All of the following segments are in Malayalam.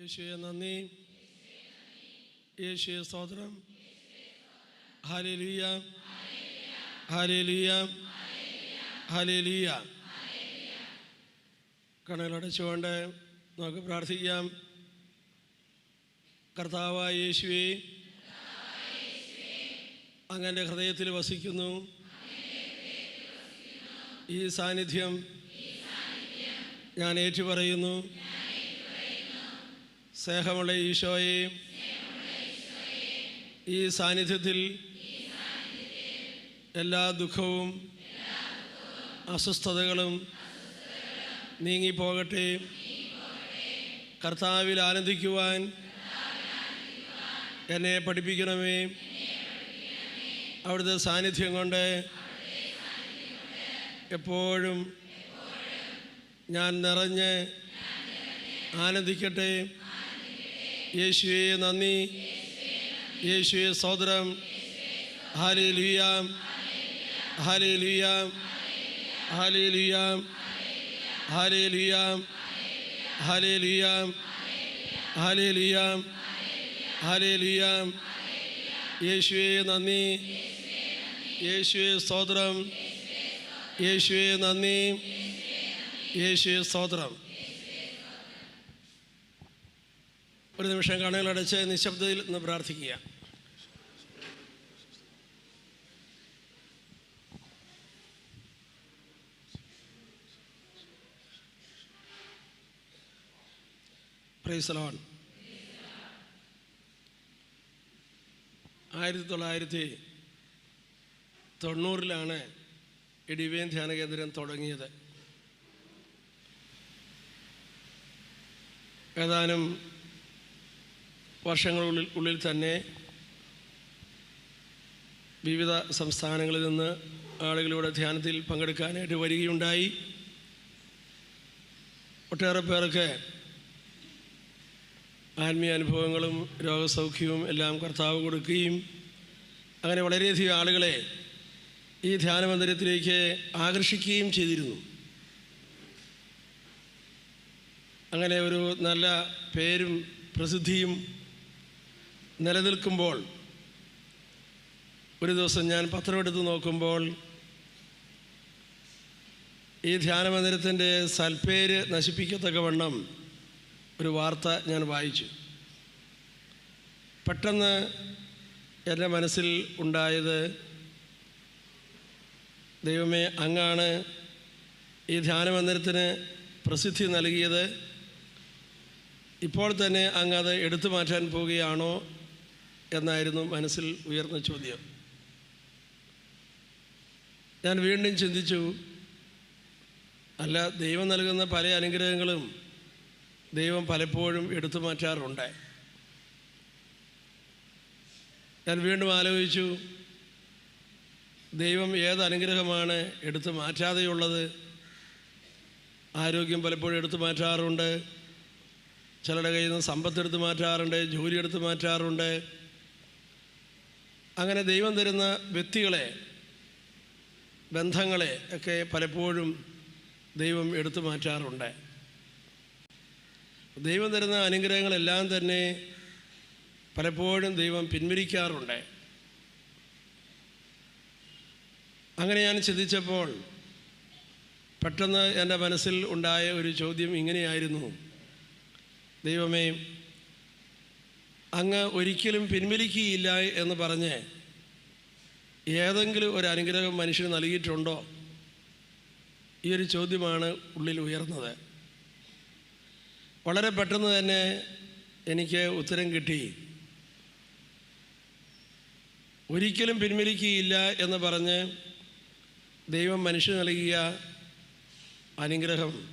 യേശുവെ നന്ദി. യേശുവെ സ്തോത്രം. ഹാലേലുയ ഹാലേലുയ ഹാലേലുയ കണ്ണുകളടച്ചുകൊണ്ട് നമുക്ക് പ്രാർത്ഥിക്കാം. കർത്താവായ യേശുവെ അങ്ങന്റെ ഹൃദയത്തിൽ വസിക്കുന്നു. ഈ സാന്നിധ്യം ഞാൻ ഏറ്റുപറയുന്നു. സ്നേഹമുള്ള ഈശോയെ ഈ സാന്നിധ്യത്തിൽ എല്ലാ ദുഃഖവും അസ്വസ്ഥതകളും നീങ്ങിപ്പോകട്ടെ. കർത്താവിൽ ആനന്ദിക്കുവാൻ എന്നെ പഠിപ്പിക്കണമേ. അവിടുത്തെ സാന്നിധ്യം കൊണ്ട് എപ്പോഴും ഞാൻ നിറഞ്ഞ് ആനന്ദിക്കട്ടെ. യേശുവെ നന്ദി. യേശുവെ സോദരം ഹാലേ ലുയാം ഹാലേ ലുയാം ഹാലേ ലുയാം ഹാലേ ലുയാം ഹാലേ ലുയാം ഹാലേ ലുയാം ഹാലേ ലുയാം യേശുവെ നന്ദി. യേശുവെ സ്തോത്രം യേശുവെ നന്ദി. യേശുവെ സ്തോത്രം ഒരു നിമിഷം കണ്ണുകളടച്ച് നിശബ്ദതയിൽ നിന്ന് പ്രാർത്ഥിക്കുക. ആയിരത്തി തൊള്ളായിരത്തി തൊണ്ണൂറിലാണ് ഇടിവേൻ ധ്യാന കേന്ദ്രം തുടങ്ങിയത്. ഏതാനും വർഷങ്ങളുള്ളിൽ ഉള്ളിൽ തന്നെ വിവിധ സംസ്ഥാനങ്ങളിൽ നിന്ന് ആളുകളിവിടെ ധ്യാനത്തിൽ പങ്കെടുക്കാനായിട്ട് വരികയുണ്ടായി. ഒട്ടേറെ പേർക്ക് ആത്മീയ അനുഭവങ്ങളും രോഗസൗഖ്യവും എല്ലാം കർത്താവ് കൊടുക്കുകയും അങ്ങനെ വളരെയധികം ആളുകളെ ഈ ധ്യാനമന്ദിരത്തിലേക്ക് ആകർഷിക്കുകയും ചെയ്തിരുന്നു. അങ്ങനെ ഒരു നല്ല പേരും പ്രസിദ്ധിയും നിലനിൽക്കുമ്പോൾ ഒരു ദിവസം ഞാൻ പത്രമെടുത്ത് നോക്കുമ്പോൾ ഈ ധ്യാനമന്ദിരത്തിന്റെ സൽപ്പേര് നശിപ്പിക്കത്തക്കവണ്ണം ഒരു വാർത്ത ഞാൻ വായിച്ചു. പെട്ടെന്ന് എന്റെ മനസ്സിൽ ഉണ്ടായത് ദൈവമേ അങ്ങാണ് ഈ ധ്യാനമന്ദിരത്തിന് പ്രസിദ്ധി നൽകിയത്. ഇപ്പോൾ തന്നെ അങ്ങ് അത് എടുത്തു മാറ്റാൻ പോവുകയാണോ? എന്നായിരുന്നു മനസ്സിൽ ഉയർന്ന ചോദ്യം. ഞാൻ വീണ്ടും ചിന്തിച്ചു അല്ല ദൈവം നൽകുന്ന പല അനുഗ്രഹങ്ങളും ദൈവം പലപ്പോഴും എടുത്തു മാറ്റാറുണ്ട്. ഞാൻ വീണ്ടും ആലോചിച്ചു ദൈവം ഏത് അനുഗ്രഹമാണ് എടുത്തു മാറ്റാതെയുള്ളത്? ആരോഗ്യം പലപ്പോഴും എടുത്തു മാറ്റാറുണ്ട്. ചിലരുടെ കയ്യിൽ നിന്ന് സമ്പത്ത് എടുത്തു മാറ്റാറുണ്ട് ജോലി എടുത്തു മാറ്റാറുണ്ട്. അങ്ങനെ ദൈവം തരുന്ന വ്യക്തികളെ ബന്ധങ്ങളെ ഒക്കെ പലപ്പോഴും ദൈവം എടുത്തു മാറ്റാറുണ്ട്. ദൈവം തരുന്ന അനുഗ്രഹങ്ങളെല്ലാം തന്നെ പലപ്പോഴും ദൈവം പിൻവലിക്കാറുണ്ട്. അങ്ങനെ ഞാൻ ചിന്തിച്ചപ്പോൾ പെട്ടെന്ന് എന്റെ മനസ്സിൽ ഉണ്ടായ ഒരു ചോദ്യം ഇങ്ങനെയായിരുന്നു. ദൈവമേ അങ്ങ് ഒരിക്കലും പിൻവലിക്കുകയില്ല എന്ന് പറഞ്ഞ് ഏതെങ്കിലും ഒരു അനുഗ്രഹം മനുഷ്യന് നൽകിയിട്ടുണ്ടോ? ഈ ഒരു ചോദ്യമാണ് ഉള്ളിൽ ഉയർന്നത്. വളരെ പെട്ടെന്ന് തന്നെ എനിക്ക് ഉത്തരം കിട്ടി. ഒരിക്കലും പിൻവലിക്കുകയില്ല എന്ന് പറഞ്ഞ് ദൈവം മനുഷ്യന് നൽകിയ അനുഗ്രഹം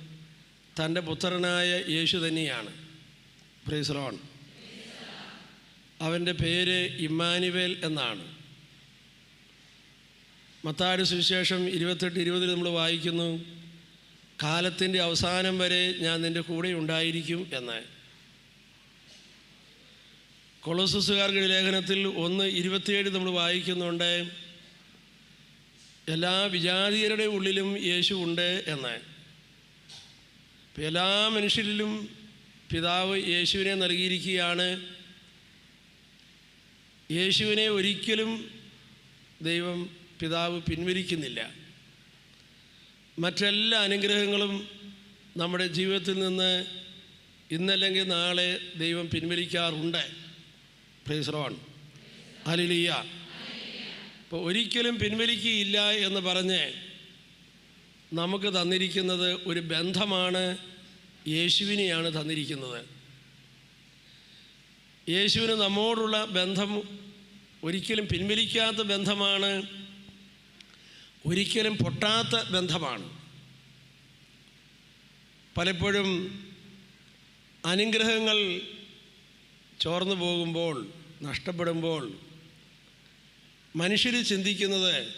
തന്റെ പുത്രനായ യേശു തന്നെയാണ്. പ്രീസ്ലോൺ അവന്റെ പേര് ഇമ്മാനുവേൽ എന്നാണ്. മത്താട് സുവിശേഷം ഇരുപത്തെട്ട് ഇരുപതിൽ നമ്മൾ വായിക്കുന്നു കാലത്തിന്റെ അവസാനം വരെ ഞാൻ നിന്റെ കൂടെ ഉണ്ടായിരിക്കും എന്ന്. കൊളോസസുകാർക്ക് ലേഖനത്തിൽ ഒന്ന് ഇരുപത്തിയേഴ് നമ്മൾ വായിക്കുന്നുണ്ട് എല്ലാ വിജാതീയരുടെ ഉള്ളിലും യേശു ഉണ്ട് എന്ന്. എല്ലാ മനുഷ്യരിലും പിതാവ് യേശുവിനെ നൽകിയിരിക്കുകയാണ് യേശുവിനെ ഒരിക്കലും ദൈവം പിതാവ് പിൻവലിക്കുന്നില്ല. മറ്റെല്ലാ അനുഗ്രഹങ്ങളും നമ്മുടെ ജീവിതത്തിൽ നിന്ന് ഇന്നല്ലെങ്കിൽ നാളെ ദൈവം പിൻവലിക്കാറുണ്ട്. പ്രൈസ്റോൺ അലിലിയ അപ്പോൾ ഒരിക്കലും പിൻവലിക്കുകയില്ല എന്ന് പറഞ്ഞ് നമുക്ക് തന്നിരിക്കുന്നത് ഒരു ബന്ധമാണ് യേശുവിനെയാണ് തന്നിരിക്കുന്നത്. യേശുവിന് നമ്മോടുള്ള ബന്ധം ഒരിക്കലും പിൻവലിക്കാത്ത ബന്ധമാണ് ഒരിക്കലും പൊട്ടാത്ത ബന്ധമാണ്. പലപ്പോഴും അനുഗ്രഹങ്ങൾ ചോർന്നു പോകുമ്പോൾ നഷ്ടപ്പെടുമ്പോൾ മനുഷ്യർ ചിന്തിക്കുന്നത്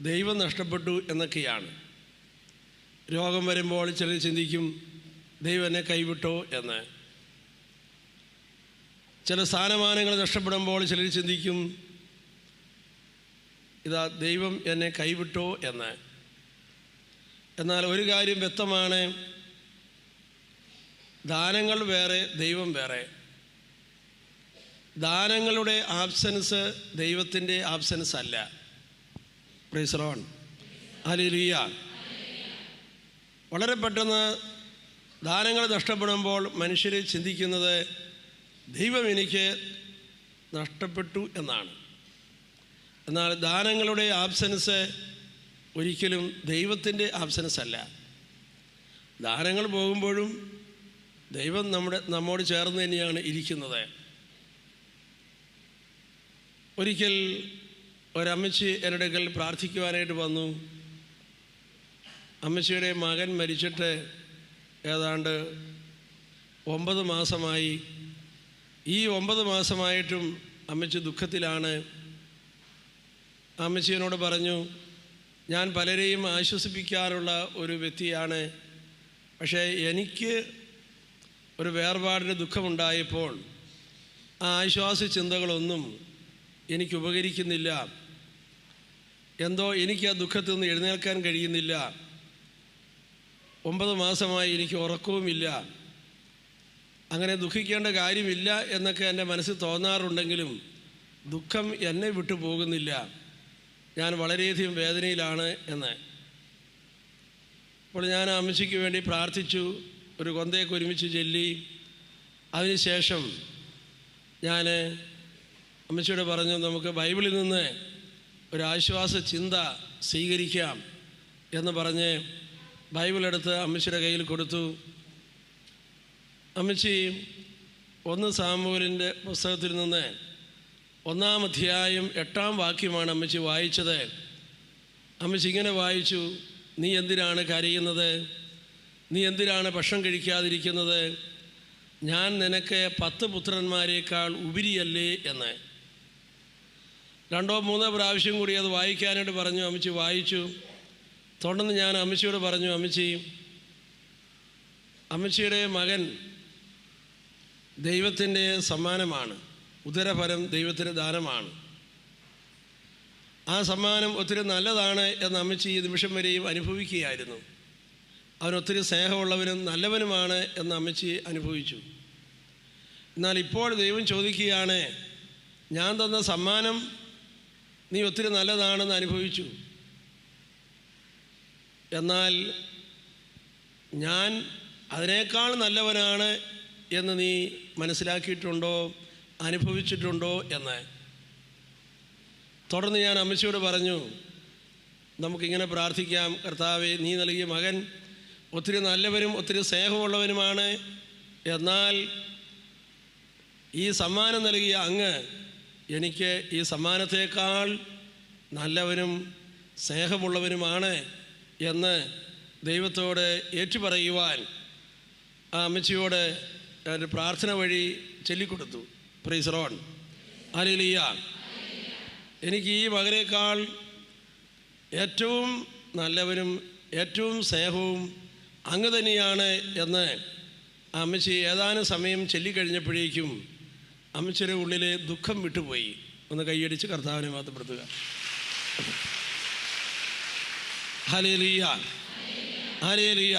ദൈവം നഷ്ടപ്പെട്ടു എന്നൊക്കെയാണ്. രോഗം വരുമ്പോൾ ചിലർ ചിന്തിക്കും ദൈവം എന്നെ കൈവിട്ടോ എന്ന്. ചില സ്ഥാനമാനങ്ങൾ നഷ്ടപ്പെടുമ്പോൾ ചിലർ ചിന്തിക്കും ഇതാ ദൈവം എന്നെ കൈവിട്ടോ എന്ന്. എന്നാൽ ഒരു കാര്യം വ്യക്തമാണ് ദാനങ്ങൾ വേറെ ദൈവം വേറെ. ദാനങ്ങളുടെ ആബ്സൻസ് ദൈവത്തിന്റെ ആബ്സൻസ് അല്ല. പ്രീസറോൺ അലിലിയ വളരെ പെട്ടെന്ന് ദാനങ്ങൾ നഷ്ടപ്പെടുമ്പോൾ മനുഷ്യർ ചിന്തിക്കുന്നത് ദൈവം എനിക്ക് നഷ്ടപ്പെട്ടു എന്നാണ്. എന്നാൽ ദാനങ്ങളുടെ ആബ്സൻസ് ഒരിക്കലും ദൈവത്തിന്റെ ആബ്സൻസ് അല്ല. ദാനങ്ങൾ പോകുമ്പോഴും ദൈവം നമ്മുടെ നമ്മോട് ചേർന്ന് തന്നെയാണ് ഇരിക്കുന്നത്. ഒരിക്കൽ ഒരമ്മച്ചി എന്റെ അടുക്കൽ പ്രാർത്ഥിക്കുവാനായിട്ട് വന്നു. അമ്മച്ചിയുടെ മകൻ മരിച്ചിട്ട് ഏതാണ്ട് ഒമ്പത് മാസമായി ഈ ഒമ്പത് മാസമായിട്ടും അമ്മച്ചി ദുഃഖത്തിലാണ്. അമ്മച്ചി എന്നോട് പറഞ്ഞു ഞാൻ പലരെയും ആശ്വസിപ്പിക്കാറുള്ള ഒരു വ്യക്തിയാണ്. പക്ഷേ എനിക്ക് ഒരു വേർപാടിന്റെ ദുഃഖമുണ്ടായപ്പോൾ ആ ആശ്വാസ ചിന്തകളൊന്നും എനിക്ക് ഉപകരിക്കുന്നില്ല. എന്തോ എനിക്ക് ആ ദുഃഖത്തിൽ നിന്ന് എഴുന്നേൽക്കാൻ കഴിയുന്നില്ല. ഒമ്പത് മാസമായി എനിക്ക് ഉറക്കവുമില്ല. അങ്ങനെ ദുഃഖിക്കേണ്ട കാര്യമില്ല എന്നൊക്കെ എന്റെ മനസ്സിൽ തോന്നാറുണ്ടെങ്കിലും ദുഃഖം എന്നെ വിട്ടു പോകുന്നില്ല. ഞാൻ വളരെയധികം വേദനയിലാണ് എന്ന്. അപ്പോൾ ഞാൻ അമ്മച്ചിക്ക് വേണ്ടി പ്രാർത്ഥിച്ചു ഒരു കൊന്തയൊക്കെ ഒരുമിച്ച് ചൊല്ലി. അതിനുശേഷം ഞാൻ അമ്മച്ചിയോട് പറഞ്ഞു നമുക്ക് ബൈബിളിൽ നിന്ന് ഒരാശ്വാസ ചിന്ത സ്വീകരിക്കാം എന്ന് പറഞ്ഞ് ബൈബിൾ എടുത്ത് അമ്മച്ചിയുടെ കയ്യിൽ കൊടുത്തു. അമ്മച്ചി ഒന്ന് സാമൂലിന്റെ പുസ്തകത്തിൽ നിന്ന് ഒന്നാം അധ്യായം എട്ടാം വാക്യമാണ് അമ്മച്ചി വായിച്ചത്. അമ്മച്ചി ഇങ്ങനെ വായിച്ചു നീ എന്തിനാണ് കരയുന്നത്? നീ എന്തിനാണ് ഭക്ഷണം കഴിക്കാതിരിക്കുന്നത്? ഞാൻ നിനക്ക് പത്ത് പുത്രന്മാരെക്കാൾ ഉപരിയല്ലേ? എന്ന്. രണ്ടോ മൂന്നോ പ്രാവശ്യം കൂടി അത് വായിക്കാനായിട്ട് പറഞ്ഞു അമ്മച്ചി വായിച്ചു. തുടർന്ന് ഞാൻ അമ്മച്ചിയോട് പറഞ്ഞു അമ്മച്ചി അമ്മച്ചിയുടെ മകൻ ദൈവത്തിന്റെ സമ്മാനമാണ്. ഉദരഫലം ദൈവത്തിന്റെ ദാനമാണ്. ആ സമ്മാനം ഒത്തിരി നല്ലതാണ് എന്ന് അമ്മച്ചി ഈ നിമിഷം വരെയും അനുഭവിക്കുകയായിരുന്നു. അവൻ ഒത്തിരി സ്നേഹമുള്ളവനും നല്ലവനുമാണ് എന്ന് അമ്മച്ചി അനുഭവിച്ചു. എന്നാൽ ഇപ്പോൾ ദൈവം ചോദിക്കുകയാണ് ഞാൻ തന്ന സമ്മാനം നീ ഒത്തിരി നല്ലതാണെന്ന് അനുഭവിച്ചു. എന്നാൽ ഞാൻ അതിനേക്കാൾ നല്ലവനാണ് എന്ന് നീ മനസ്സിലാക്കിയിട്ടുണ്ടോ അനുഭവിച്ചിട്ടുണ്ടോ എന്ന്. തുടർന്ന് ഞാൻ അമ്മച്ചിയോട് പറഞ്ഞു നമുക്കിങ്ങനെ പ്രാർത്ഥിക്കാം കർത്താവെ നീ നൽകിയ മകൻ ഒത്തിരി നല്ലവരും ഒത്തിരി സ്നേഹമുള്ളവനുമാണ്. എന്നാൽ ഈ സമ്മാനം നൽകിയ അങ്ങ് എനിക്ക് ഈ സമ്മാനത്തേക്കാൾ നല്ലവനും സ്നേഹമുള്ളവനുമാണ് എന്ന് ദൈവത്തോട് ഏറ്റുപറയുവാൻ ആ അമ്മച്ചിയോട് ഒരു പ്രാർത്ഥന വഴി ചൊല്ലിക്കൊടുത്തു. പ്രീസറോൺ അലിലിയ എനിക്ക് ഈ മകനേക്കാൾ ഏറ്റവും നല്ലവനും ഏറ്റവും സ്നേഹവും അങ്ങ് തന്നെയാണ് എന്ന് അമ്മച്ചി ഏതാനും സമയം ചൊല്ലിക്കഴിഞ്ഞപ്പോഴേക്കും അമ്മച്ചിയുടെ ഉള്ളിലെ ദുഃഖം വിട്ടുപോയി. ഒന്ന് കൈയടിച്ച് കർത്താവിനെ മാത്രപ്പെടുത്തുക ഹലേലിയ ഹലേലിയ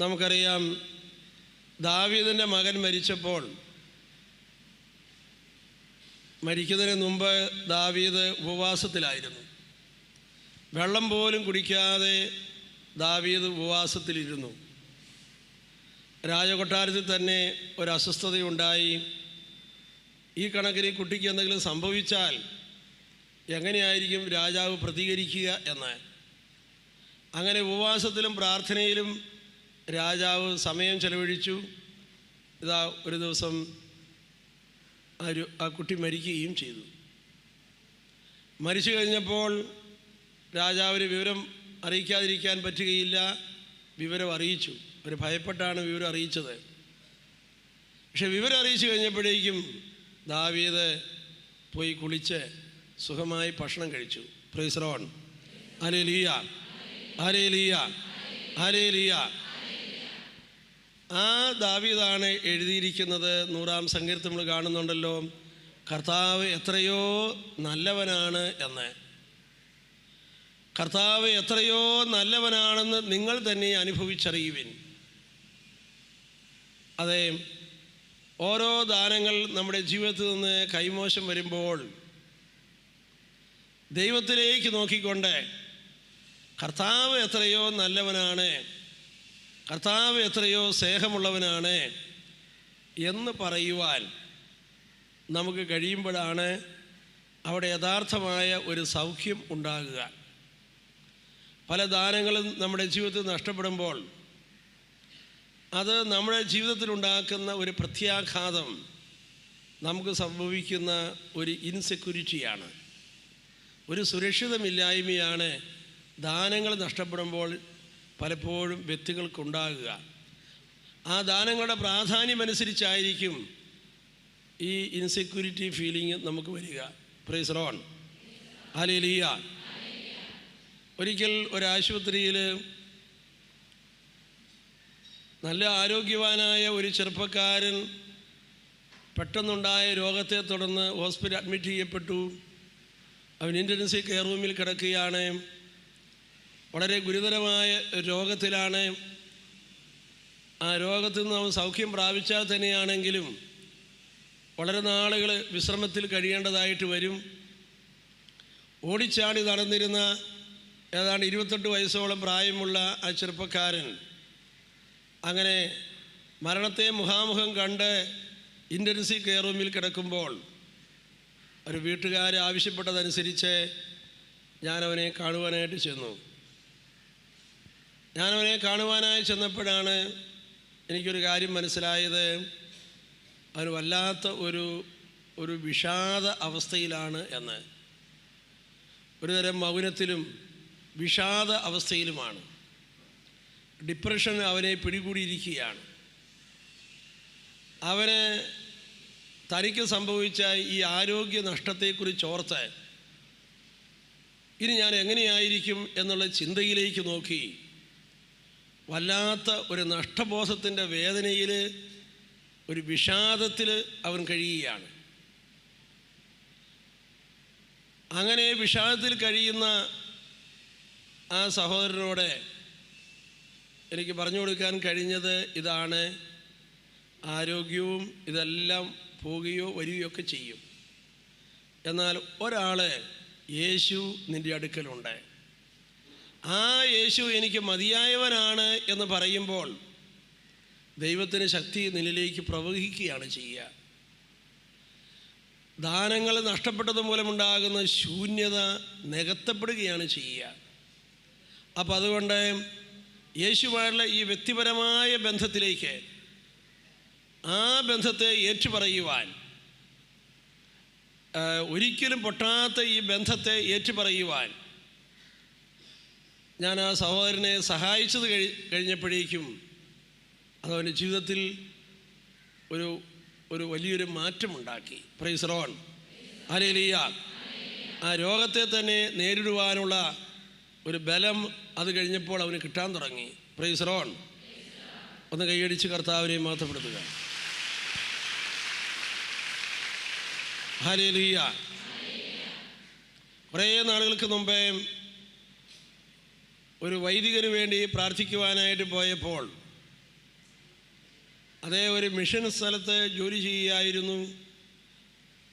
നമുക്കറിയാം ദാവീദിന്റെ മകൻ മരിച്ചപ്പോൾ മരിക്കുന്നതിന് മുമ്പ് ദാവീദ് ഉപവാസത്തിലായിരുന്നു. വെള്ളം പോലും കുടിക്കാതെ ദാവീദ് ഉപവാസത്തിലിരുന്നു. രാജകൊട്ടാരത്തിൽ തന്നെ ഒരു അസ്വസ്ഥതയുണ്ടായി. ഈ കണക്കിന് കുട്ടിക്ക് എന്തെങ്കിലും സംഭവിച്ചാൽ എങ്ങനെയായിരിക്കും രാജാവ് പ്രതികരിക്കുക എന്ന്? അങ്ങനെ ഉപവാസത്തിലും പ്രാർത്ഥനയിലും രാജാവ് സമയം ചെലവഴിച്ചു. ഇതാ ഒരു ദിവസം ആ കുട്ടി മരിക്കുകയും ചെയ്തു. മരിച്ചു കഴിഞ്ഞപ്പോൾ രാജാവിന് വിവരം അറിയിക്കാതിരിക്കാൻ പറ്റുകയില്ല. വിവരം അറിയിച്ചു. അവർ ഭയപ്പെട്ടാണ് വിവരം അറിയിച്ചത്. പക്ഷെ വിവരം അറിയിച്ചു കഴിഞ്ഞപ്പോഴേക്കും ദാവീത് പോയി കുളിച്ച് സുഖമായി ഭക്ഷണം കഴിച്ചു. പ്രൈസ്രോൺ അരേ ലിയ അരേ ലിയ അരേ ലീയ ആ ദാവീദാണ് എഴുതിയിരിക്കുന്നത്. നൂറാം സങ്കീർത്തം നമ്മൾ കാണുന്നുണ്ടല്ലോ. കർത്താവ് എത്രയോ നല്ലവനാണ് എന്ന്. കർത്താവ് എത്രയോ നല്ലവനാണെന്ന് നിങ്ങൾ തന്നെ അനുഭവിച്ചറിയുവിൻ. അതെ ഓരോ ദാനങ്ങൾ നമ്മുടെ ജീവിതത്തിൽ നിന്ന് കൈമോശം വരുമ്പോൾ ദൈവത്തിലേക്ക് നോക്കിക്കൊണ്ട് കർത്താവ് എത്രയോ നല്ലവനാണ്. കർത്താവ് എത്രയോ സ്നേഹമുള്ളവനാണ് എന്ന് പറയുവാൻ നമുക്ക് കഴിയുമ്പോഴാണ് അവിടെ യഥാർത്ഥമായ ഒരു സൗഖ്യം ഉണ്ടാകുക. പല ദാനങ്ങളും നമ്മുടെ ജീവിതത്തിൽ നഷ്ടപ്പെടുമ്പോൾ അത് നമ്മുടെ ജീവിതത്തിൽ ഉണ്ടാക്കുന്ന ഒരു പ്രത്യാഘാതം നമുക്ക് സംഭവിക്കുന്ന ഒരു ഇൻസെക്യൂരിറ്റിയാണ് ഒരു സുരക്ഷിതമില്ലായ്മയാണ് ദാനങ്ങൾ നഷ്ടപ്പെടുമ്പോൾ പലപ്പോഴും വ്യക്തികൾക്കുണ്ടാകുക. ആ ദാനങ്ങളുടെ പ്രാധാന്യമനുസരിച്ചായിരിക്കും ഈ ഇൻസെക്യൂരിറ്റി ഫീലിംഗ് നമുക്ക് വരിക. പ്രൈസ് റോൺ അലേലിയ ഒരിക്കൽ ഒരാശുപത്രിയിൽ നല്ല ആരോഗ്യവാനായ ഒരു ചെറുപ്പക്കാരൻ പെട്ടെന്നുണ്ടായ രോഗത്തെ തുടർന്ന് ഹോസ്പിറ്റൽ അഡ്മിറ്റ് ചെയ്യപ്പെട്ടു. അവൻ ഇന്റൻസീവ് കെയർ റൂമിൽ കിടക്കുകയാണ്. വളരെ ഗുരുതരമായ രോഗത്തിലാണ്. ആ രോഗത്തിൽ നിന്ന് അവൻ സൗഖ്യം പ്രാപിച്ചാൽ തന്നെയാണെങ്കിലും വളരെ നാളുകൾ വിശ്രമത്തിൽ കഴിയേണ്ടതായിട്ട് വരും. ഓടിച്ചാടി നടന്നിരുന്ന ഏതാണ്ട് ഇരുപത്തെട്ട് വയസ്സോളം പ്രായമുള്ള ആ ചെറുപ്പക്കാരൻ അങ്ങനെ മരണത്തെ മുഖാമുഖം കണ്ട് ഇന്റൻസീവ് കെയർ റൂമിൽ കിടക്കുമ്പോൾ ഒരു വീട്ടുകാർ ആവശ്യപ്പെട്ടതനുസരിച്ച് ഞാനവനെ കാണുവാനായിട്ട് ചെന്നു. ഞാനവനെ കാണുവാനായി ചെന്നപ്പോഴാണ് എനിക്കൊരു കാര്യം മനസ്സിലായത്. അവന് വല്ലാത്ത ഒരു ഒരു വിഷാദ അവസ്ഥയിലാണ് എന്ന്. ഒരുതരം മൗനത്തിലും വിഷാദ അവസ്ഥയിലുമാണ്. ഡിപ്രഷൻ അവനെ പിടികൂടിയിരിക്കുകയാണ്. അവന് തനിക്ക് സംഭവിച്ച ഈ ആരോഗ്യ നഷ്ടത്തെക്കുറിച്ച് ഓർത്ത് ഇനി ഞാൻ എങ്ങനെയായിരിക്കും എന്നുള്ള ചിന്തയിലേക്ക് നോക്കി. വല്ലാത്ത ഒരു നഷ്ടബോധത്തിന്റെ വേദനയിൽ ഒരു വിഷാദത്തിൽ അവൻ കഴിയുകയാണ്. അങ്ങനെ വിഷാദത്തിൽ കഴിയുന്ന ആ സഹോദരനോട് എനിക്ക് പറഞ്ഞു കൊടുക്കാൻ കഴിഞ്ഞത് ഇതാണ്. ആരോഗ്യവും ഇതെല്ലാം പോവുകയോ വരികയോ ഒക്കെ ചെയ്യും. എന്നാൽ ഒരാൾ യേശു നിന്റെ അടുക്കലുണ്ട്. ആ യേശു എനിക്ക് മതിയായവനാണ് എന്ന് പറയുമ്പോൾ ദൈവത്തിന് ശക്തി നിലയിലേക്ക് പ്രവഹിക്കുകയാണ് ചെയ്യുക. ദാനങ്ങൾ നഷ്ടപ്പെട്ടത് മൂലമുണ്ടാകുന്ന ശൂന്യത നികത്തപ്പെടുകയാണ് ചെയ്യുക. അപ്പം അതുകൊണ്ട് യേശുമായുള്ള ഈ വ്യക്തിപരമായ ബന്ധത്തിലേക്ക് ആ ബന്ധത്തെ ഏറ്റുപറയുവാൻ ഒരിക്കലും പൊട്ടാത്ത ഈ ബന്ധത്തെ ഏറ്റുപറയുവാൻ ഞാൻ ആ സഹോദരനെ സഹായിച്ചത് കഴി കഴിഞ്ഞപ്പോഴേക്കും അതവന്റെ ജീവിതത്തിൽ ഒരു ഒരു വലിയൊരു മാറ്റമുണ്ടാക്കി. പ്രൈസ് റോൺ അലേലിയ ആ രോഗത്തെ തന്നെ നേരിടുവാനുള്ള ഒരു ബലം അത് കഴിഞ്ഞപ്പോൾ അവന് കിട്ടാൻ തുടങ്ങി. പ്രൈസ് റോൺ ഒന്ന് കൈയടിച്ച് കർത്താവിനെ മാത്രപ്പെടുത്തുക ഹലേലിയ കുറേ നാളുകൾക്ക് മുമ്പേ ഒരു വൈദികന് വേണ്ടി പ്രാർത്ഥിക്കുവാനായിട്ട് പോയപ്പോൾ അതേ ഒരു മിഷൻ സ്ഥലത്ത് ജോലി ചെയ്യുകയായിരുന്നു.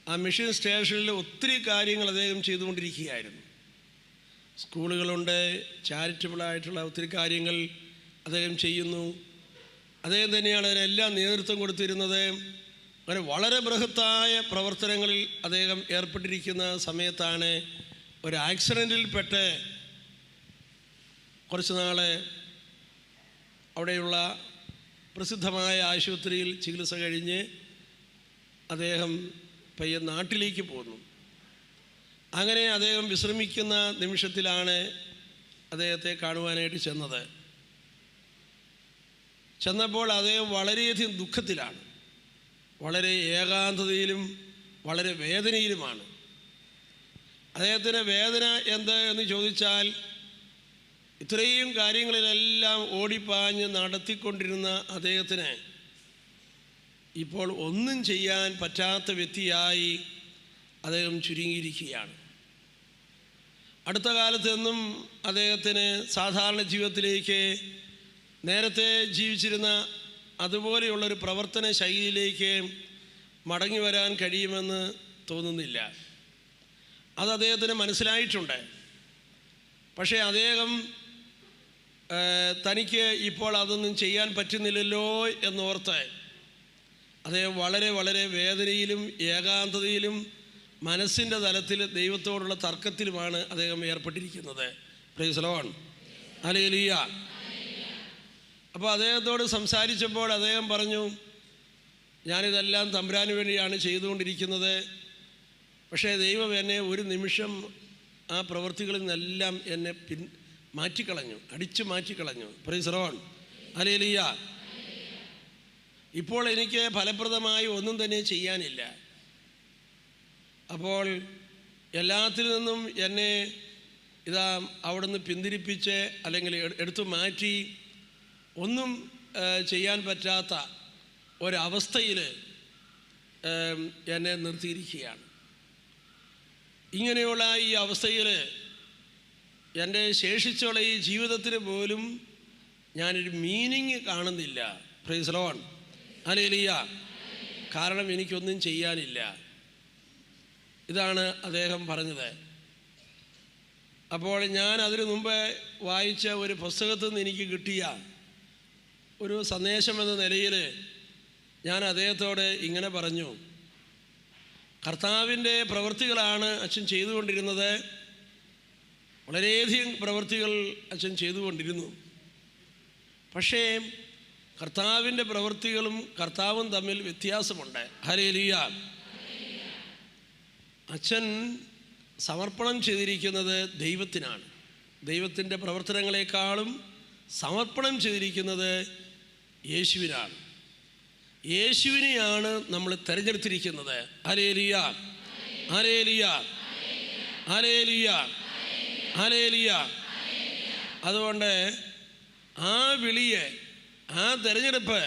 ആ മിഷൻ സ്റ്റേഷനിൽ ഒത്തിരി കാര്യങ്ങൾ അദ്ദേഹം ചെയ്തുകൊണ്ടിരിക്കുകയായിരുന്നു. സ്കൂളുകളുണ്ട് ചാരിറ്റബിളായിട്ടുള്ള ഒത്തിരി കാര്യങ്ങൾ അദ്ദേഹം ചെയ്യുന്നു. അദ്ദേഹം തന്നെയാണ് അതിനെല്ലാം നേതൃത്വം കൊടുത്തിരുന്നത്. അങ്ങനെ വളരെ ബൃഹത്തായ പ്രവർത്തനങ്ങളിൽ അദ്ദേഹം ഏർപ്പെട്ടിരിക്കുന്ന സമയത്താണ് ഒരു ആക്സിഡന്റിൽപ്പെട്ട് കുറച്ച് നാളെ അവിടെയുള്ള പ്രസിദ്ധമായ ആശുപത്രിയിൽ ചികിത്സ കഴിഞ്ഞ് അദ്ദേഹം പയ്യെ നാട്ടിലേക്ക് പോന്നു. അങ്ങനെ അദ്ദേഹം വിശ്രമിക്കുന്ന നിമിഷത്തിലാണ് അദ്ദേഹത്തെ കാണുവാനായിട്ട് ചെന്നത്. ചെന്നപ്പോൾ അദ്ദേഹം വളരെയധികം ദുഃഖത്തിലാണ്. വളരെ ഏകാന്തതയിലും വളരെ വേദനയിലുമാണ്. അദ്ദേഹത്തിന്റെ വേദന എന്ത് എന്ന് ചോദിച്ചാൽ ഇത്രയും കാര്യങ്ങളിലെല്ലാം ഓടിപ്പാഞ്ഞ് നടത്തിക്കൊണ്ടിരുന്ന അദ്ദേഹത്തിന് ഇപ്പോൾ ഒന്നും ചെയ്യാൻ പറ്റാത്ത വ്യക്തിയായി അദ്ദേഹം ചുരുങ്ങിയിരിക്കുകയാണ്. അടുത്ത കാലത്തൊന്നും അദ്ദേഹത്തിന് സാധാരണ ജീവിതത്തിലേക്ക് നേരത്തെ ജീവിച്ചിരുന്ന അതുപോലെയുള്ളൊരു പ്രവർത്തന ശൈലിയിലേക്ക് മടങ്ങി വരാൻ കഴിയുമെന്ന് തോന്നുന്നില്ല. അത് അദ്ദേഹത്തിന് മനസ്സിലായിട്ടുണ്ട്. പക്ഷേ അദ്ദേഹം തനിക്ക് ഇപ്പോൾ അതൊന്നും ചെയ്യാൻ പറ്റുന്നില്ലല്ലോ എന്നോർത്ത് അദ്ദേഹം വളരെ വളരെ വേദനയിലും ഏകാന്തതയിലും മനസ്സിന്റെ തലത്തിൽ ദൈവത്തോടുള്ള തർക്കത്തിലുമാണ് അദ്ദേഹം ഏർപ്പെട്ടിരിക്കുന്നത്. പ്രൈസലോൺ അലേലിയ അപ്പോൾ അദ്ദേഹത്തോട് സംസാരിച്ചപ്പോൾ അദ്ദേഹം പറഞ്ഞു ഞാനിതെല്ലാം തമ്പുരാന് വേണ്ടിയാണ് ചെയ്തുകൊണ്ടിരിക്കുന്നത്. പക്ഷേ ദൈവം എന്നെ ഒരു നിമിഷം ആ പ്രവൃത്തികളിൽ നിന്നെല്ലാം എന്നെ പിൻ മാറ്റിക്കളഞ്ഞു അടിച്ചു മാറ്റിക്കളഞ്ഞു. പ്രീസറോൺ അലേലിയ ഇപ്പോൾ എനിക്ക് ഫലപ്രദമായി ഒന്നും തന്നെ ചെയ്യാനില്ല. അപ്പോൾ എല്ലാത്തിൽ നിന്നും എന്നെ ഇതാ അവിടുന്ന് പിന്തിരിപ്പിച്ച് അല്ലെങ്കിൽ എടുത്തു മാറ്റി ഒന്നും ചെയ്യാൻ പറ്റാത്ത ഒരവസ്ഥയിൽ എന്നെ നിർത്തിയിരിക്കുകയാണ്. ഇങ്ങനെയുള്ള ഈ അവസ്ഥയിൽ എന്റെ ശേഷിച്ചുള്ള ഈ ജീവിതത്തിന് പോലും ഞാനൊരു മീനിങ് കാണുന്നില്ല. ഫ്രൈസലോൺ അലേലിയ കാരണം എനിക്കൊന്നും ചെയ്യാനില്ല. ഇതാണ് അദ്ദേഹം പറഞ്ഞത്. അപ്പോൾ ഞാൻ അതിനു മുമ്പേ വായിച്ച ഒരു പുസ്തകത്തിൽ നിന്ന് എനിക്ക് കിട്ടിയ ഒരു സന്ദേശം എന്ന നിലയിൽ ഞാൻ അദ്ദേഹത്തോട് ഇങ്ങനെ പറഞ്ഞു. കർത്താവിന്റെ പ്രവൃത്തികളാണ് അച്ഛൻ ചെയ്തുകൊണ്ടിരുന്നത്. വളരെയധികം പ്രവൃത്തികൾ അച്ഛൻ ചെയ്തുകൊണ്ടിരുന്നു. പക്ഷേ കർത്താവിന്റെ പ്രവൃത്തികളും കർത്താവും തമ്മിൽ വ്യത്യാസമുണ്ട്. ഹരേലിയ അച്ഛൻ സമർപ്പണം ചെയ്തിരിക്കുന്നത് ദൈവത്തിനാണ്. ദൈവത്തിന്റെ പ്രവർത്തനങ്ങളെക്കാളും സമർപ്പണം ചെയ്തിരിക്കുന്നത് യേശുവിനാണ്. യേശുവിനെയാണ് നമ്മൾ തിരഞ്ഞെടുത്തിരിക്കുന്നത്. അലേലിയ അലേലിയ അലേലിയ അലേലിയ അതുകൊണ്ട് ആ വിളിയെ ആ തിരഞ്ഞെടുപ്പ്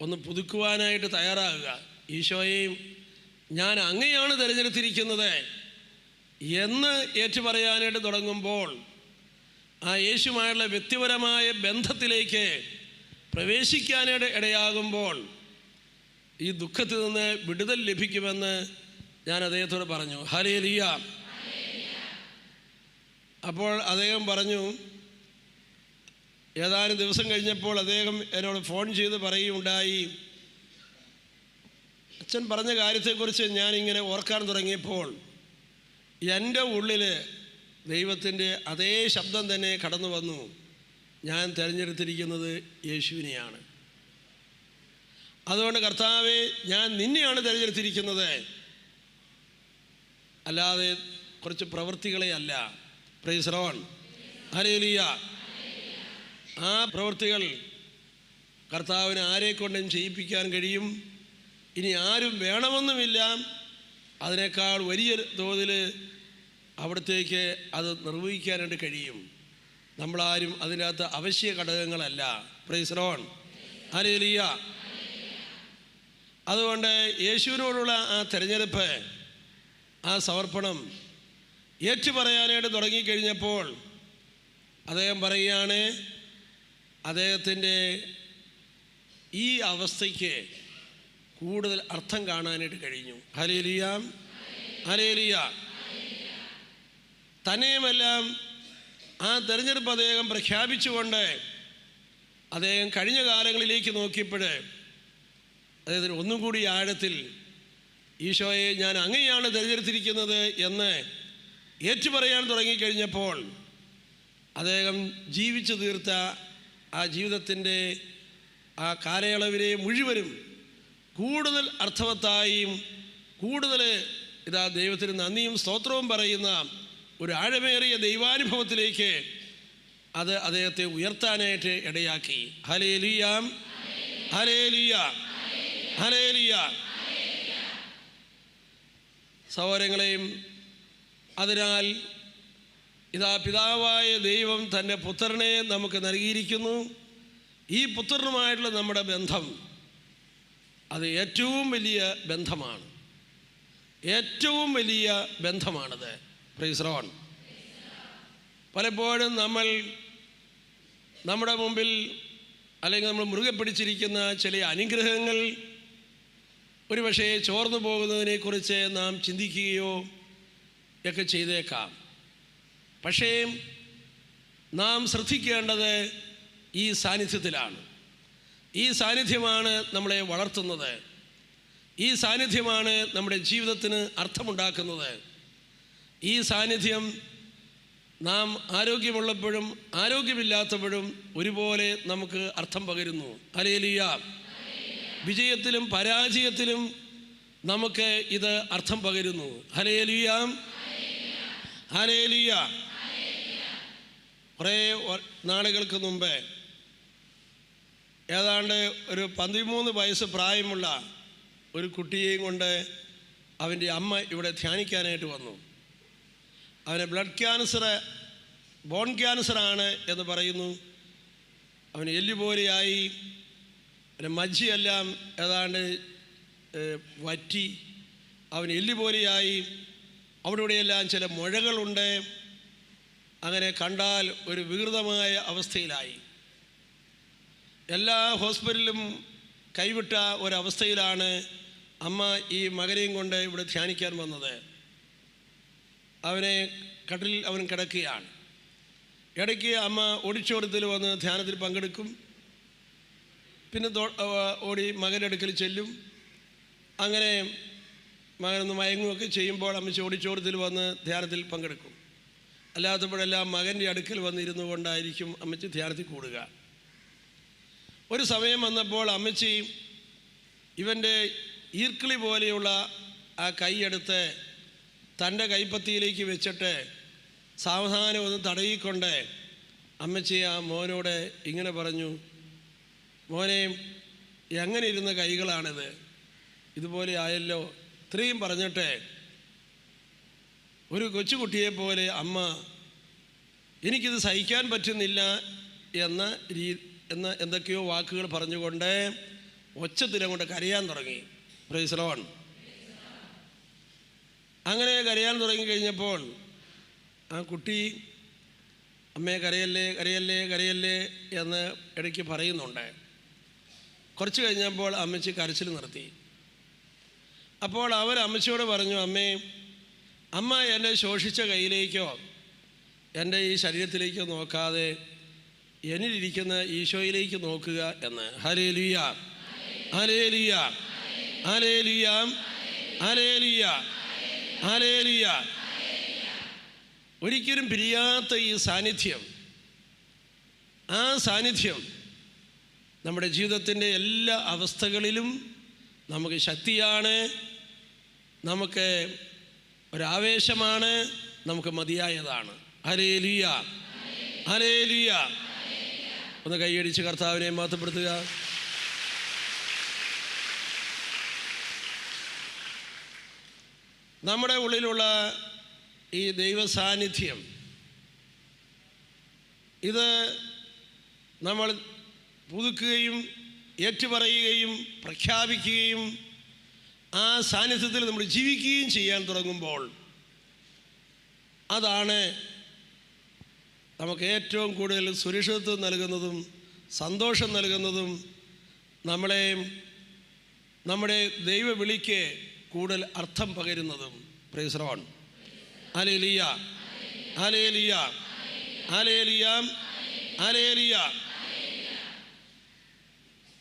ഒന്ന് പുതുക്കുവാനായിട്ട് തയ്യാറാകുക. ഈശോയെയും ഞാൻ അങ്ങയാണ് തിരഞ്ഞെടുത്തിരിക്കുന്നത് എന്ന് ഏറ്റുപറയാനായിട്ട് തുടങ്ങുമ്പോൾ ആ യേശുമായുള്ള വ്യക്തിപരമായ ബന്ധത്തിലേക്ക് പ്രവേശിക്കാനായിട്ട് ഇടയാകുമ്പോൾ ഈ ദുഃഖത്തിൽ നിന്ന് വിടുതൽ ലഭിക്കുമെന്ന് ഞാൻ അദ്ദേഹത്തോട് പറഞ്ഞു. ഹരേലിയ അപ്പോൾ അദ്ദേഹം പറഞ്ഞു ഏതാനും ദിവസം കഴിഞ്ഞപ്പോൾ അദ്ദേഹം എന്നോട് ഫോൺ ചെയ്ത് പറയുകയുണ്ടായി. അച്ഛൻ പറഞ്ഞ കാര്യത്തെക്കുറിച്ച് ഞാനിങ്ങനെ ഓർക്കാൻ തുടങ്ങിയപ്പോൾ എന്റെ ഉള്ളിൽ ദൈവത്തിന്റെ അതേ ശബ്ദം തന്നെ കടന്നു വന്നു. ഞാൻ തിരഞ്ഞെടുത്തിരിക്കുന്നത് യേശുവിനെയാണ്. അതുകൊണ്ട് കർത്താവെ ഞാൻ നിന്നെയാണ് തിരഞ്ഞെടുത്തിരിക്കുന്നത്. അല്ലാതെ കുറച്ച് പ്രവൃത്തികളെ അല്ല. പ്രൈസ്റോൺ ഹരേലിയ ആ പ്രവൃത്തികൾ കർത്താവിന് ആരെ കൊണ്ടും ചെയ്യിപ്പിക്കാൻ കഴിയും. ഇനി ആരും വേണമെന്നുമില്ല. അതിനേക്കാൾ വലിയ തോതിൽ അവിടത്തേക്ക് അത് നിർവഹിക്കാനായിട്ട് കഴിയും. നമ്മളാരും അതിനകത്ത് അവശ്യ ഘടകങ്ങളല്ല. പ്രൈസറോൺ ഹരേലിയ അതുകൊണ്ട് യേശുവിനോടുള്ള ആ തിരഞ്ഞെടുപ്പ് ആ സമർപ്പണം ഏറ്റുപറയാനായിട്ട് തുടങ്ങിക്കഴിഞ്ഞപ്പോൾ അദ്ദേഹം പറയുകയാണ് അദ്ദേഹത്തിന്റെ ഈ അവസ്ഥയ്ക്ക് കൂടുതൽ അർത്ഥം കാണാനായിട്ട് കഴിഞ്ഞു. ഹലേലിയാം ഹലേലിയ തന്നെയുമെല്ലാം ആ തെരഞ്ഞെടുപ്പ് അദ്ദേഹം പ്രഖ്യാപിച്ചുകൊണ്ട് അദ്ദേഹം കഴിഞ്ഞ കാലങ്ങളിലേക്ക് നോക്കിയപ്പോൾ അദ്ദേഹത്തിന് ഒന്നും കൂടി ആഴത്തിൽ ഈശോയെ ഞാൻ അങ്ങനെയാണ് തിരഞ്ഞെടുത്തിരിക്കുന്നത് എന്ന് ഏറ്റുപറയാൻ തുടങ്ങിക്കഴിഞ്ഞപ്പോൾ അദ്ദേഹം ജീവിച്ചു തീർത്ത ആ ജീവിതത്തിന്റെ ആ കാലയളവിനെ മുഴുവനും കൂടുതൽ അർത്ഥവത്തായും കൂടുതൽ ഇതാ ദൈവത്തിന് നന്ദിയും സ്തോത്രവും പറയുന്ന ഒരു ആഴമേറിയ ദൈവാനുഭവത്തിലേക്ക് അത് അദ്ദേഹത്തെ ഉയർത്താനായിട്ട് ഇടയാക്കി. ഹലേലിയാം ഹലേലിയ ഹലേലിയ സഹോദരങ്ങളെയും അതിനാൽ ഇതാ പിതാവായ ദൈവം തന്റെ പുത്രനെ നമുക്ക് നൽകിയിരിക്കുന്നു. ഈ പുത്രനുമായിട്ടുള്ള നമ്മുടെ ബന്ധം അത് ഏറ്റവും വലിയ ബന്ധമാണ്. ഏറ്റവും വലിയ ബന്ധമാണത്. പ്രീസ്രോൺ പലപ്പോഴും നമ്മൾ നമ്മുടെ മുമ്പിൽ അല്ലെങ്കിൽ നമ്മൾ മുറുകെ പിടിച്ചിരിക്കുന്ന ചില അനുഗ്രഹങ്ങൾ ഒരുപക്ഷേ ചോർന്നു പോകുന്നതിനെക്കുറിച്ച് നാം ചിന്തിക്കുകയോ ഒക്കെ ചെയ്തേക്കാം. പക്ഷേ നാം ശ്രദ്ധിക്കേണ്ടത് ഈ സാന്നിധ്യത്തിലാണ്. ഈ സാന്നിധ്യമാണ് നമ്മളെ വളർത്തുന്നത്. ഈ സാന്നിധ്യമാണ് നമ്മുടെ ജീവിതത്തിന് അർത്ഥമുണ്ടാക്കുന്നത്. ഈ സാന്നിധ്യം നാം ആരോഗ്യമുള്ളപ്പോഴും ആരോഗ്യമില്ലാത്തപ്പോഴും ഒരുപോലെ നമുക്ക് അർത്ഥം പകരുന്നു. അലേലിയ വിജയത്തിലും പരാജയത്തിലും നമുക്ക് ഇത് അർത്ഥം പകരുന്നു. ഹലേലിയ ഹലേലിയ കുറേ നാളുകൾക്ക് മുമ്പേ ഏതാണ്ട് ഒരു പതിമൂന്ന് വയസ്സ് പ്രായമുള്ള ഒരു കുട്ടിയെയും കൊണ്ട് അവന്റെ അമ്മ ഇവിടെ ധ്യാനിക്കാനായിട്ട് വന്നു. അവന് ബ്ലഡ് ക്യാൻസർ ബോൺ ക്യാൻസറാണ് എന്ന് പറയുന്നു. അവന് എല്ലുപോലെയായി അവന്റെ മജ്ജിയെല്ലാം ഏതാണ്ട് വറ്റി. അവന് എല്ലുപോലെയായി അവിടെ ഇവിടെയെല്ലാം ചില മുഴകളുണ്ട്. അങ്ങനെ കണ്ടാൽ ഒരു വികൃതമായ അവസ്ഥയിലായി. എല്ലാ ഹോസ്പിറ്റലിലും കൈവിട്ട ഒരവസ്ഥയിലാണ് അമ്മ ഈ മകനെയും കൊണ്ട് ഇവിടെ ധ്യാനിക്കാൻ വന്നത്. അവനെ കട്ടിലിൽ അവൻ കിടക്കുകയാണ്. ഇടയ്ക്ക് അമ്മ ഓടിച്ചോടത്തിൽ വന്ന് ധ്യാനത്തിൽ പങ്കെടുക്കും. പിന്നെ ഓടി മകന്റെ അടുക്കൽ ചെല്ലും. അങ്ങനെ മകനൊന്ന് മയങ്ങുമൊക്കെ ചെയ്യുമ്പോൾ അമ്മച്ചി ഓടിച്ചോടത്തിൽ വന്ന് ധ്യാനത്തിൽ പങ്കെടുക്കും. അല്ലാത്തപ്പോഴെല്ലാം മകന്റെ അടുക്കൽ വന്നിരുന്നു കൊണ്ടായിരിക്കും അമ്മച്ചി ധ്യാനത്തിൽ കൂടുക. ഒരു സമയം വന്നപ്പോൾ അമ്മച്ചി ഇവന്റെ ഈർക്കിളി പോലെയുള്ള ആ കൈയെടുത്ത് തന്റെ കൈപ്പത്തിയിലേക്ക് വെച്ചിട്ട് സാവധാനം ഒന്ന് തടയിക്കൊണ്ട് അമ്മച്ചി ആ മോനോട് ഇങ്ങനെ പറഞ്ഞു മോനെ എങ്ങനെ ഇരുന്ന കൈകളാണിത്? ഇതുപോലെ ആയല്ലോ. ഇത്രയും പറഞ്ഞിട്ട് ഒരു കൊച്ചുകുട്ടിയെ പോലെ അമ്മ എനിക്കിത് സഹിക്കാൻ പറ്റുന്നില്ല എന്ന രീ എന്ന എന്തൊക്കെയോ വാക്കുകൾ പറഞ്ഞുകൊണ്ട് ഒച്ചത്തിലങ്ങോട്ട് കരയാൻ തുടങ്ങി. പ്രൈസ്ലോൺ അങ്ങനെ കരയാൻ തുടങ്ങി കഴിഞ്ഞപ്പോൾ ആ കുട്ടി അമ്മയെ കരയല്ലേ കരയല്ലേ കരയല്ലേ എന്ന് ഇടയ്ക്ക് പറയുന്നുണ്ട്. കുറച്ച് കഴിഞ്ഞപ്പോൾ അമ്മച്ചി കരച്ചിൽ നിർത്തി. അപ്പോൾ അവർ അമ്മച്ചിയോട് പറഞ്ഞു അമ്മേ അമ്മ എന്റെ ശോഷിച്ച കയ്യിലേക്കോ എന്റെ ഈ ശരീരത്തിലേക്കോ നോക്കാതെ എന്നിലിരിക്കുന്ന ഈശോയിലേക്ക് നോക്കുക എന്ന്. Hallelujah hallelujah hallelujah hallelujah hallelujah ഒരിക്കലും പിരിയാത്ത ഈ സാന്നിധ്യം ആ സാന്നിധ്യം നമ്മുടെ ജീവിതത്തിന്റെ എല്ലാ അവസ്ഥകളിലും നമുക്ക് ശക്തിയാണ്. നമുക്ക് ഒരാവേശമാണ് നമുക്ക് മതിയായതാണ്. ഹരേലിയ ഹരേലിയ ഒന്ന് കൈയടിച്ച് കർത്താവിനെ മാറ്റപ്പെടുത്തുക നമ്മുടെ ഉള്ളിലുള്ള ഈ ദൈവ സാന്നിധ്യം ഇത് നമ്മൾ പുതുക്കുകയും ഏറ്റുപറയുകയും പ്രഖ്യാപിക്കുകയും ആ സാന്നിധ്യത്തിൽ നമ്മൾ ജീവിക്കുകയും ചെയ്യാൻ തുടങ്ങുമ്പോൾ അതാണ് നമുക്ക് ഏറ്റവും കൂടുതൽ സുരക്ഷിതത്വം നൽകുന്നതും സന്തോഷം നൽകുന്നതും നമ്മളെ നമ്മുടെ ദൈവവിളിക്ക് കൂടുതൽ അർത്ഥം പകരുന്നതും. പ്രൈസ്റോൺ അലേലിയ അലേലിയ അലേലിയ അലേലിയ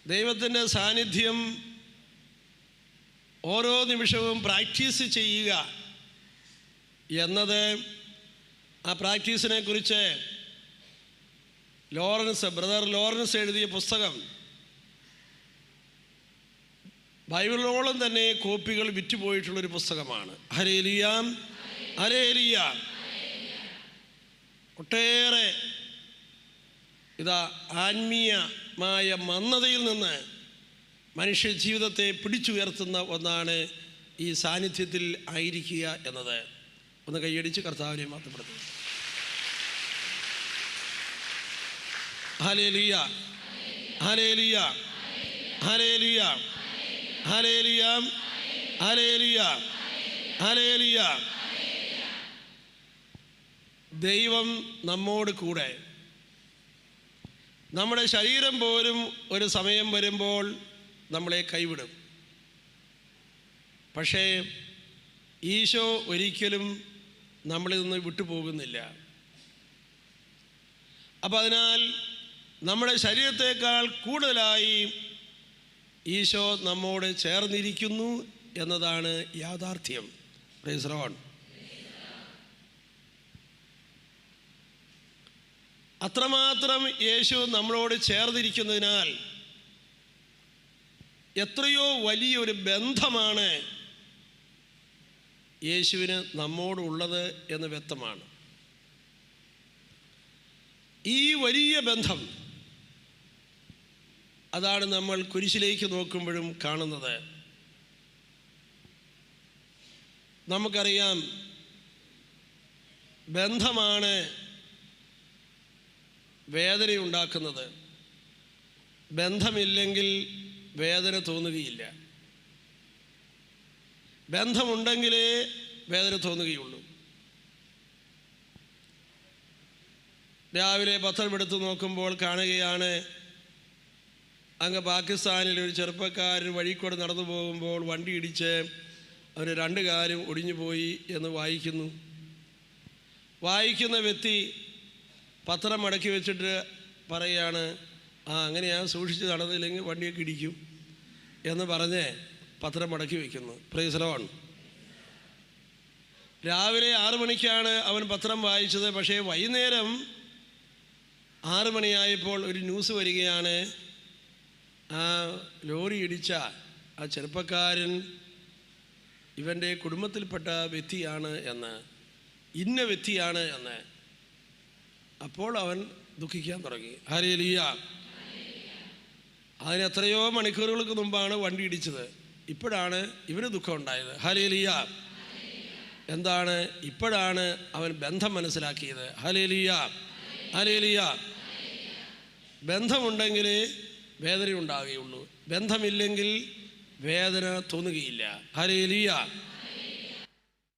ദൈവത്തിന്റെ സാന്നിധ്യം ഓരോ നിമിഷവും പ്രാക്ടീസ് ചെയ്യുക എന്നത് ആ പ്രാക്ടീസിനെ കുറിച്ച് ലോറൻസ് ബ്രദർ ലോറൻസ് എഴുതിയ പുസ്തകം. ബൈബിളോളം തന്നെ കോപ്പികൾ വിറ്റുപോയിട്ടുള്ളൊരു പുസ്തകമാണ്. ഹരേലിയാം ഹരേലിയ ഒട്ടേറെ ഇതാ ആത്മീയമായ മന്ദതയിൽ നിന്ന് മനുഷ്യ ജീവിതത്തെ പിടിച്ചുയർത്തുന്ന ഒന്നാണ് ഈ സാന്നിധ്യത്തിൽ ആയിരിക്കുക എന്നത്. ഒന്ന് കൈയടിച്ച് കർത്താവിനെ മാത്രപ്പെടുത്തി hallelujah hallelujah hallelujah hallelujah hallelujah hallelujah ദൈവം നമ്മോട് കൂടെ. നമ്മുടെ ശരീരം പോലും ഒരു സമയം വരുമ്പോൾ നമ്മളെ കൈവിടും. പക്ഷേ ഈശോ ഒരിക്കലും നമ്മളിൽ നിന്ന് വിട്ടുപോകുന്നില്ല. അപ്പം അതിനാൽ നമ്മുടെ ശരീരത്തേക്കാൾ കൂടുതലായി ഈശോ നമ്മോട് ചേർന്നിരിക്കുന്നു എന്നതാണ് യാഥാർത്ഥ്യം. പ്രൈസ്റോൺ അത്രമാത്രം യേശു നമ്മളോട് ചേർന്നിരിക്കുന്നതിനാൽ എത്രയോ വലിയൊരു ബന്ധമാണ് യേശുവിന് നമ്മോടുള്ളത് എന്ന് വ്യക്തമാണ്. ഈ വലിയ ബന്ധം അതാണ് നമ്മൾ കുരിശിലേക്ക് നോക്കുമ്പോഴും കാണുന്നത്. നമുക്കറിയാം ബന്ധമാണ് വേദനയുണ്ടാക്കുന്നത്. ബന്ധമില്ലെങ്കിൽ വേദന തോന്നുകയില്ല. ബന്ധമുണ്ടെങ്കിലേ വേദന തോന്നുകയുള്ളൂ. രാവിലെ പത്രം എടുത്ത് നോക്കുമ്പോൾ കാണുകയാണ് അങ്ങ് പാകിസ്ഥാനിൽ ഒരു ചെറുപ്പക്കാരൻ വഴിക്കൂടെ നടന്നു പോകുമ്പോൾ വണ്ടി ഇടിച്ച് അവന് രണ്ട് കാര്യം ഒടിഞ്ഞു പോയി എന്ന് വായിക്കുന്നു. വായിക്കുന്ന വ്യക്തി പത്രം മടക്കി വെച്ചിട്ട് പറയുകയാണ് ആ അങ്ങനെയാണ് സൂക്ഷിച്ച് നടന്നില്ലെങ്കിൽ വണ്ടിയൊക്കെ ഇടിക്കും. എന്ന് പറഞ്ഞ് പത്രം മടക്കി വയ്ക്കുന്നു പ്രൈസലോൺ രാവിലെ ആറു മണിക്കാണ് അവൻ പത്രം വായിച്ചത്. പക്ഷേ വൈകുന്നേരം ആറു മണിയായപ്പോൾ ഒരു ന്യൂസ് വരികയാണ്. ആ ലോറി ഇടിച്ച ആ ചെറുപ്പക്കാരൻ ഇവന്റെ കുടുംബത്തിൽപ്പെട്ട വ്യക്തിയാണ് എന്ന് ഇന്ന വ്യക്തിയാണ് എന്ന്. അപ്പോൾ അവൻ ദുഃഖിക്കാൻ തുടങ്ങി. ഹരേലിയ അതിന് എത്രയോ മണിക്കൂറുകൾക്ക് മുമ്പാണ് വണ്ടി ഇടിച്ചത്. ഇപ്പോഴാണ് ഇവന് ദുഃഖം ഉണ്ടായത്. ഹലേലിയ എന്താണ്? ഇപ്പോഴാണ് അവൻ ബന്ധം മനസ്സിലാക്കിയത്. ഹലേലിയ ഹലേലിയ ബന്ധമുണ്ടെങ്കിലേ വേദന ഉണ്ടാകുകയുള്ളൂ ബന്ധമില്ലെങ്കിൽ വേദന തോന്നുകയില്ല. ഹലേലിയ